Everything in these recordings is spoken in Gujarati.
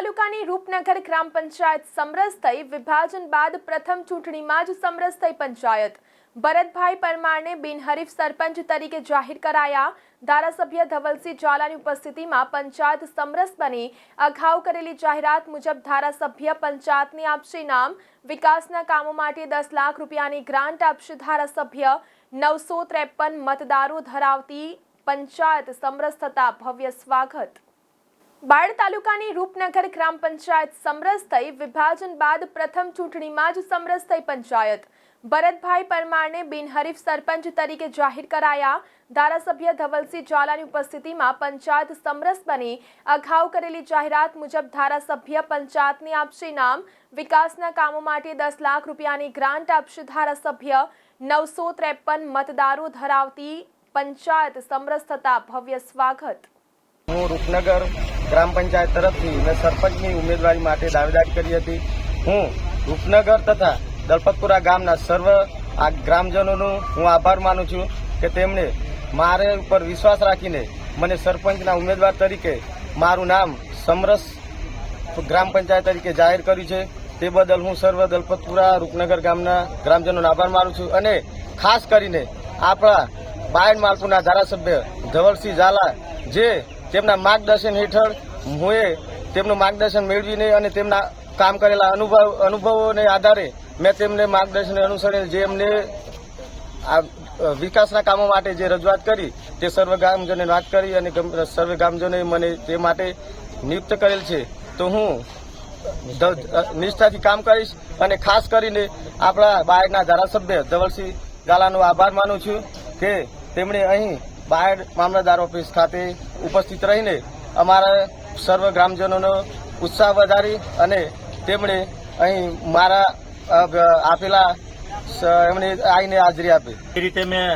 તાલુકાની રૂપનગર ગ્રામ પંચાયત સમરસ થઈ વિભાજન બાદ પ્રથમ ચૂંટણીમાં જ સમરસ થઈ પંચાયત. ભરતભાઈ પરમારને બિનહરીફ સરપંચ તરીકે જાહેર કરાયા. ધારાસભ્ય ધવલસિંહ ઝાલાની ઉપસ્થિતિમાં પંચાયત સમરસ બની. અગાઉ કરેલી જાહેરાત મુજબ ધારાસભ્ય પંચાયતને આપશે નામ. વિકાસના કામો માટે દસ લાખ રૂપિયાની ગ્રાન્ટ આપશે ધારાસભ્ય. નવસો ત્રેપન મતદારો ધરાવતી પંચાયત સમરસ થતા ભવ્ય સ્વાગત. બાળ તાલુકાની રૂપનગર ગ્રામ પંચાયત સમરસ થઈ વિભાજન બાદ પ્રથમ ચૂંટણીમાં જ સમરસ થઈ પંચાયત. ભરતભાઈ પરમારને બિનહરીફ સરપંચ તરીકે જાહેર કરાયા. ધારાસભ્ય ધવલસિંહ ઝાલાની ઉપસ્થિતિમાં પંચાયત સમરસ બની. અગાઉ કરેલી જાહેરાત મુજબ ધારાસભ્ય પંચાયતને આપશે નામ. વિકાસના કામો માટે દસ લાખ રૂપિયાની ગ્રાન્ટ આપશે ધારાસભ્ય. નવસો ત્રેપન મતદારો ધરાવતી પંચાયત સમરસ થતા ભવ્ય સ્વાગત. હું રૂપનગર ગ્રામ પંચાયત તરફથી મેં સરપંચની ઉમેદવારી માટે દાવેદારી કરી હતી. હું રૂપનગર તથા દલપતપુરા ગામના સર્વ આ ગ્રામજનોનો હું આભાર માનું છું કે તેમણે મારે ઉપર વિશ્વાસ રાખીને મને સરપંચના ઉમેદવાર તરીકે મારું નામ સમરસ ગ્રામ પંચાયત તરીકે જાહેર કર્યું છે. તે બદલ હું સર્વ દલપતપુરા, રૂપનગર ગામના ગ્રામજનોનો આભાર માનું છું અને ખાસ કરીને આપણા બાયડ માલપુરના ધારાસભ્ય ધવલસિંહ ઝાલા જે તેમના માર્ગદર્શન હેઠળ હું તેમનું માર્ગદર્શન મેળવીને અને તેમના કામ કરેલા અનુભવ, અનુભવોને આધારે મેં તેમને માર્ગદર્શન અનુસરીને જે એમને આ વિકાસના કામો માટે જે રજૂઆત કરી તે સર્વ ગામજનોને વાત કરી અને સર્વ ગામજનોએ મને તે માટે નિયુક્ત કરેલ છે. તો હું નિષ્ઠાથી કામ કરીશ અને ખાસ કરીને આપણા બાયડના ધારાસભ્ય ધવલસિંહ ગાલાનો આભાર માનું છું કે તેમણે અહીં બાયડ મામલતદાર ઓફિસ ખાતે ઉપસ્થિત રહીને અમારા સર્વ ગ્રામજનોનો ઉત્સાહ વધારી અને તેમણે અહીં મારા આપેલા એમણે આવીને હાજરી આપી. એ રીતે મેં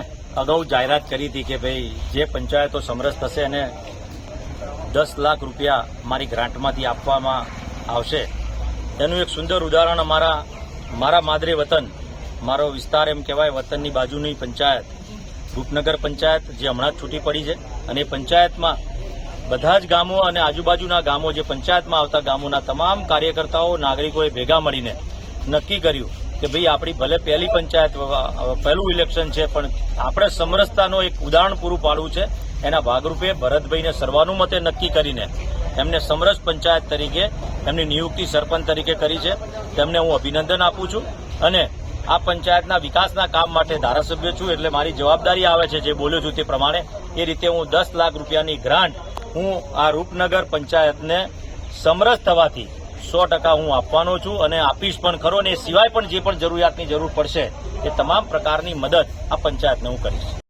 અગાઉ જાહેરાત કરી હતી કે ભાઈ, જે પંચાયતો સમરસ થશે અને દસ લાખ રૂપિયા મારી ગ્રાન્ટમાંથી આપવામાં આવશે. તેનું એક સુંદર ઉદાહરણ અમારા, મારા માદરે વતન, મારો વિસ્તાર એમ કહેવાય, વતનની બાજુની પંચાયત. રૂપનગર પંચાયત જે હમણાં જ છૂટી પડી છે અને એ પંચાયતમાં બધા જ ગામો અને આજુબાજુના ગામો જે પંચાયતમાં આવતા ગામોના તમામ કાર્યકર્તાઓ, નાગરિકોએ ભેગા મળીને નક્કી કર્યું કે ભાઈ આપણી ભલે પહેલી પંચાયત પહેલું ઇલેક્શન છે, પણ આપણે સમરસતાનો એક ઉદાહરણ પૂરું પાડવું છે. એના ભાગરૂપે ભરતભાઈને સર્વાનુમતે નક્કી કરીને એમને સમરસ પંચાયત તરીકે એમની નિયુક્તિ સરપંચ તરીકે કરી છે. તેમને હું અભિનંદન આપું છું અને આ પંચાયતના વિકાસના કામ માટે ધારાસભ્ય છું એટલે મારી જવાબદારી આવે છે જે બોલ્યો છું તે પ્રમાણે. એ રીતે હું દસ લાખ રૂપિયાની ગ્રાન્ટ હું આ રૂપનગર પંચાયતને સમરસ થવાથી સો ટકા હું આપવાનો છું અને આપીશ પણ ખરો અને એ સિવાય પણ જે પણ જરૂરિયાતની જરૂર પડશે, એ તમામ પ્રકારની મદદ આ પંચાયતને હું કરીશ.